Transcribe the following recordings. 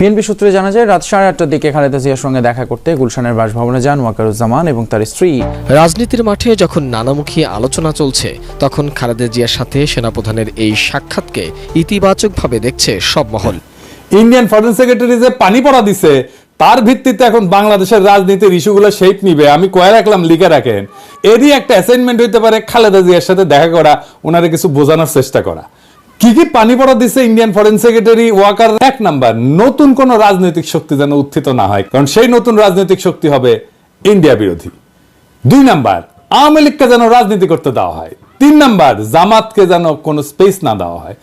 BNP সূত্রে জানা যায় রাত সাড়ে আটটার দিকে খালেদা জিয়ার সঙ্গে দেখা করতে গুলশানের বাসভবনে যান ওয়াকারুজ্জামান এবং তার স্ত্রী। রাজনীতির মাঠে যখন নানামুখী আলোচনা চলছে তখন খালেদা জিয়ার সাথে সেনাপ্রধানের এই সাক্ষাৎকে ইতিবাচকভাবে দেখছে সব মহল। ইন্ডিয়ান ফরেন সেক্রেটারি যে পানি পড়া দিছে তার ভিত্তিতে এখন বাংলাদেশের রাজনীতির ইস্যুগুলো শেপ নিবে। আমি কয়ে রাখলাম লিখে রাখেন। এরই একটা অ্যাসাইনমেন্ট হইতে পারে খালেদা জিয়ার সাথে দেখা করা ওনারে কিছু বোঝানোর চেষ্টা করা। কি কি পানি পড়া দিছে ইন্ডিয়ান ফরেন সেক্রেটারি ওয়াকার? এক নাম্বার, নতুন কোন রাজনৈতিক শক্তি যেন উত্থিত না হয়, কারণ সেই নতুন রাজনৈতিক শক্তি হবে ইন্ডিয়া বিরোধী। দুই নাম্বার, আওয়ামী লীগকে যেন রাজনীতি করতে দেওয়া হয়। তিন নাম্বার, জামাতকে যেন কোনো স্পেস না দেওয়া হয়।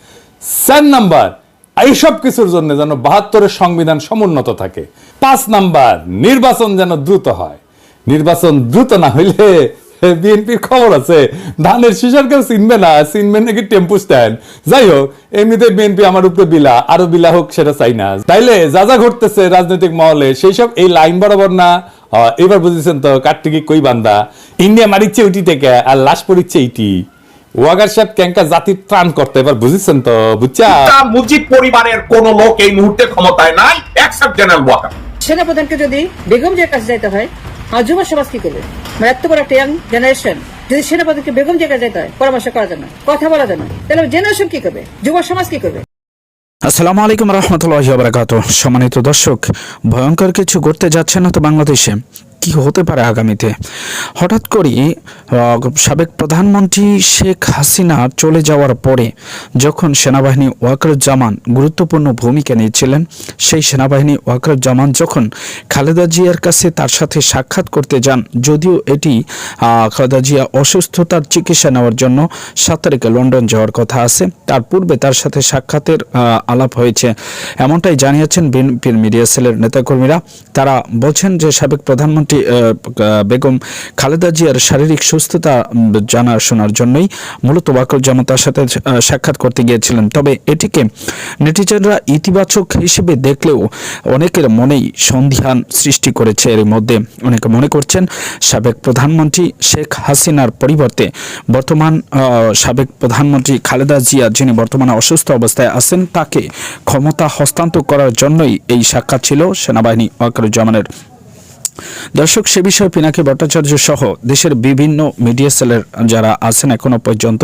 চার নাম্বার, এইসব কিছুর জন্য যেন বাহাত্তরের সংবিধান সমুন্নত থাকে। পাঁচ নাম্বার, নির্বাচন যেন দ্রুত হয়। নির্বাচন দ্রুত না হইলে বিএনপির খবর আছে। ধানের শিশার কেউ চিনবে না চিনবে নাকি টেম্পু স্ট্যান্ড। যাই হোক এমনিতে বিএনপি আমার উপরে বিলা আরও বিলা হোক সেটা চাই না। তাইলে যা যা ঘটতেছে রাজনৈতিক মহলে সেই সব এই লাইন বরাবর না। এবার বুঝেছেন তো কার্তিকি কই বান্দা? ইন্ডিয়া মারিচ্ছে ওইটি থেকে আর লাশ পড়িচ্ছে এইটি ওয়াগার সাহেব ক্যাঙ্কা জাতির ত্রাণ করতে এবার বুঝেছেন তো বুঝছা? মুজিব পরিবারের কোন লোক এই মুহূর্তে ক্ষমতায় নাই এক্সেপ্ট জেনারেল ওয়াকার। সেনাপ্রধানকে যদি বেগম জিয়ার কাছে যাইতে হয় আর যুব সমাজ কি করবে? বড় একটা ইয়াং জেনারেশন যদি সেনাপতিকে বেগম জায়গায় যেতে হয়, পরামর্শ করা যায় কথা বলা যায় তাহলে জেনারেশন কি করবে? যুব সমাজ কি করবে? আসসালামু আলাইকুম রহমতুল্লাহ সম্মানিত দর্শক ভয়ঙ্কর কিছু ঘটতে যাচ্ছে না তো বাংলাদেশে। কি হতে পারে আগামীতে? হঠাৎ করে সাবেক প্রধানমন্ত্রী শেখ হাসিনা চলে যাওয়ার পরে যখন সেনাবাহিনী ওয়াকারুজ্জামান গুরুত্বপূর্ণ ভূমিকা নিয়েছিলেন, সেই সেনাবাহিনী ওয়াকারুজ্জামান যখন খালেদা জিয়ার কাছে তার সাথে সাক্ষাৎ করতে যান, যদিও এটি খালেদা জিয়া অসুস্থতার চিকিৎসা নেওয়ার জন্য সাত তারিখে লন্ডন যাওয়ার কথা আছে, তার পূর্বে তার সাথে সাক্ষাতের আলাপ হয়েছে। এমনটাই জানিয়েছেন বিএনপির মিডিয়া সেলের নেতাকর্মীরা। তারা বলছেন যে সাবেক প্রধানমন্ত্রী আহ, বেগম খালেদা জিয়ার শারীরিক সুস্থতা জানা শোনার জন্যই মূলত ওয়াকল জামাতার সাথে সাক্ষাৎ করতে গিয়েছিলেন। তবে এটিকে নেটিজেনরা ইতিবাচক হিসেবে দেখলেও অনেকের মনেই সন্ধিহান সৃষ্টি করেছে। এর মধ্যে অনেকে মনে করছেন সাবেক প্রধানমন্ত্রী শেখ হাসিনার পরিবর্তে বর্তমান সাবেক প্রধানমন্ত্রী খালেদা জিয়া যিনি বর্তমানে অসুস্থ অবস্থায় আছেন তাকে ক্ষমতা হস্তান্তর করার জন্যই এই সাক্ষাৎ ছিল সেনাবাহিনী ওয়াকারুজ্জামানের দর্শক, সে বিষয়ে পিনাকি ভট্টাচার্য সহ দেশের বিভিন্ন মিডিয়া সেলের যারা আছেন এখনও পর্যন্ত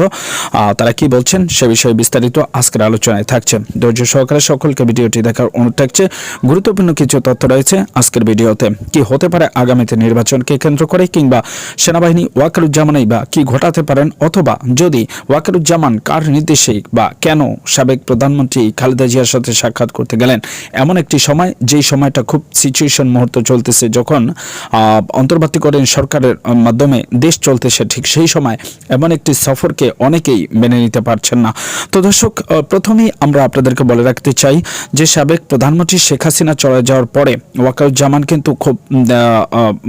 তারা কি বলছেন? সে বিষয়ে বিস্তারিত আজকের আলোচনায় থাকছে। ধৈর্য সহকারে সকলকে ভিডিওটি দেখার অনুরোধ থাকছে। গুরুত্বপূর্ণ কিছু তথ্য রয়েছে আজকের ভিডিওতে। কি হতে পারে আগামীতে নির্বাচনকে কেন্দ্র করে কিংবা সেনাবাহিনী ওয়াকারুজ্জামানই বা কি ঘটাতে পারেন? অথবা যদি ওয়াকারুজ্জামান কার নির্দেশে বা কেন সাবেক প্রধানমন্ত্রী খালেদা জিয়ার সাথে সাক্ষাৎ করতে গেলেন? এমন একটি সময়, যেই সময়টা খুব সিচুয়েশন মুহূর্ত চলতেছে, যখন আহ, অন্তর্বর্তীকালীন সরকারের মাধ্যমে দেশ চলতেছে ঠিক সেই সময় এমন একটি সফরকে অনেকেই মেনে নিতে পারছেন না। তো দর্শক প্রথমেই আমরা আপনাদেরকে বলে রাখতে চাই যে সাবেক প্রধানমন্ত্রী শেখ হাসিনা চলে যাওয়ার পরে ওয়াকারুজ্জামান কিন্তু খুব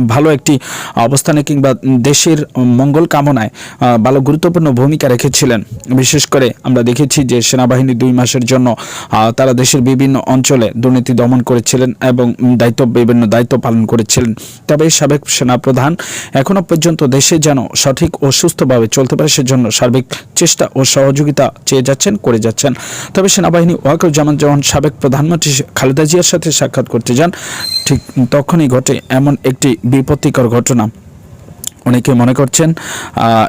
ভালো একটি অবস্থানে কিংবা দেশের মঙ্গল কামনায় ভালো গুরুত্বপূর্ণ ভূমিকা রেখেছিলেন। বিশেষ করে আমরা দেখেছি যে সেনাবাহিনী দুই মাসের জন্য তারা দেশের বিভিন্ন অঞ্চলে দুর্নীতি দমন করেছিলেন এবং দায়িত্ব বিভিন্ন দায়িত্ব পালন করেছিলেন। তবে সাবেক সেনাপ্রধান এখনও পর্যন্ত দেশে যেন সঠিক ও সুস্থভাবে চলতে পারে সেজন্য সার্বিক চেষ্টা ও সহযোগিতা চেয়ে যাচ্ছেন, করে যাচ্ছেন। তবে সেনাবাহিনী ওয়াকারুজ্জামান যখন সাবেক প্রধানমন্ত্রী খালেদা জিয়ার সাথে সাক্ষাৎ করতে যান। ঠিক তখনই ঘটে এমন একটি বিপত্তিকর ঘটনা। অনেকে মনে করছেন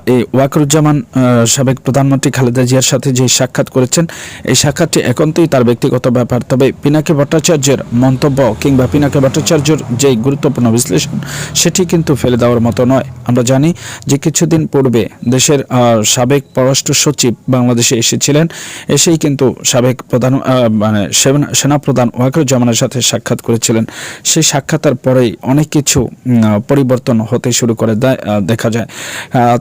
এই ওয়াকরুজ্জামান সাবেক প্রধানমন্ত্রী খালেদা জিয়ার সাথে যে সাক্ষাৎ করেছেন, এই সাক্ষাৎটি একান্তই তার ব্যক্তিগত ব্যাপার। তবে পিনাকি ভট্টাচার্যের মন্তব্য কিংবা পিনাকি ভট্টাচার্যর যে গুরুত্বপূর্ণ বিশ্লেষণ, সেটি কিন্তু ফেলে দেওয়ার মতো নয়। আমরা জানি যে কিছুদিন পূর্বে দেশের সাবেক পররাষ্ট্র সচিব বাংলাদেশে এসেছিলেন, এসেই কিন্তু সাবেক প্রধান মানে সেনা- সেনাপ্রধান ওয়াকরুজ্জামানের সাথে সাক্ষাৎ করেছিলেন। সেই সাক্ষাতের পরেই অনেক কিছু পরিবর্তন হতে শুরু করে দেয় দেখা যায়।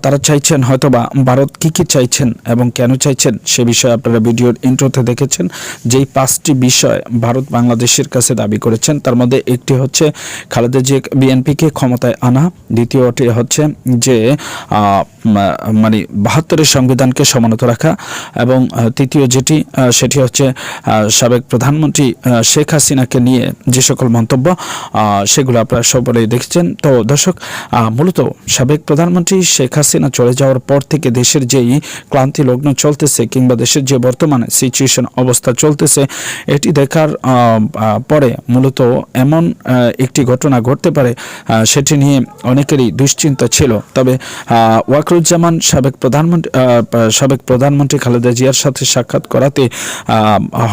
তারা চাইছেন হয়তোবা ভারত কি কি চাইছেন এবং কেন চাইছেন সে বিষয়ে আপনারা ভিডিওর ইন্ট্রোতে দেখেছেন। যেই পাঁচটি বিষয় ভারত বাংলাদেশের কাছে দাবি করেছেন, তার মধ্যে একটি হচ্ছে খালেদা জিয়া বিএনপিকে ক্ষমতায় আনা, দ্বিতীয়টি হচ্ছে যে মানে বাহাত্তরের সংবিধানকে সমানত রাখা এবং তৃতীয় যেটি সেটি হচ্ছে সাবেক প্রধানমন্ত্রী শেখ হাসিনাকে নিয়ে যে সকল মন্তব্য সেগুলো আপনারা সকলেই দেখছেন। তো দর্শক মূলত সাবেক প্রধানমন্ত্রী শেখ হাসিনা চলে যাওয়ার পর থেকে দেশের যেই ক্লান্তি লগ্ন চলতেছে কিংবা দেশের যে বর্তমানে সিচুয়েশন অবস্থা চলতেছে, এটি দেখার পরে মূলত এমন একটি ঘটনা ঘটতে পারে সেটি নিয়ে অনেকেরই দুশ্চিন্তা ছিল। তবে ওয়াকরুজ্জামান সাবেক প্রধানমন্ত্রী সাবেক প্রধানমন্ত্রী খালেদা জিয়ার সাথে সাক্ষাৎ করাতে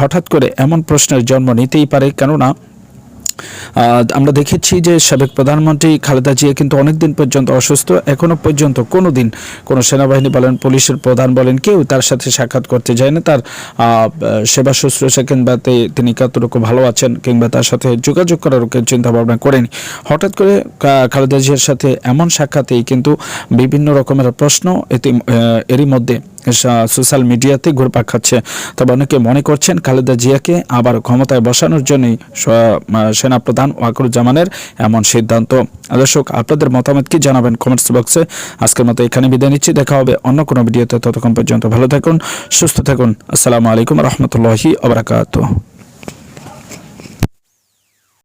হঠাৎ করে এমন প্রশ্নের জন্ম নিতেই পারে। কেননা আমরা দেখেছি যে সাবেক প্রধানমন্ত্রী খালেদা জিয়া কিন্তু অনেকদিন পর্যন্ত অসুস্থ, এখনও পর্যন্ত কোনো দিন কোনো সেনাবাহিনী বলেন, পুলিশের প্রধান বলেন, কেউ তার সাথে সাক্ষাৎ করতে যায় না তার সেবা শুশ্রূষা কিংবা তিনি কতটুকু ভালো আছেন কিংবা তার সাথে যোগাযোগ করার কেউ চিন্তা ভাবনা করেনি। হঠাৎ করে খালেদা জিয়ার সাথে এমন সাক্ষাতেই কিন্তু বিভিন্ন রকমের প্রশ্ন এরই মধ্যে সোশ্যাল মিডিয়াতে ঘুরপাক খাচ্ছে। তবে অনেকে মনে করছেন খালেদা জিয়াকে আবার ক্ষমতায় বসানোর জন্যই সেনাপ্রধান ওয়াকরুজ্জামানের এমন সিদ্ধান্ত। দর্শক, আপনাদের মতামত কি জানাবেন কমেন্টস বক্সে আজকের মতো এখানে বিদায় নিচ্ছি। দেখা হবে অন্য কোনো ভিডিওতে। ততক্ষণ পর্যন্ত ভালো থাকুন, সুস্থ থাকুন। আসসালামু আলাইকুম রহমতুল্লাহি আবরাকাত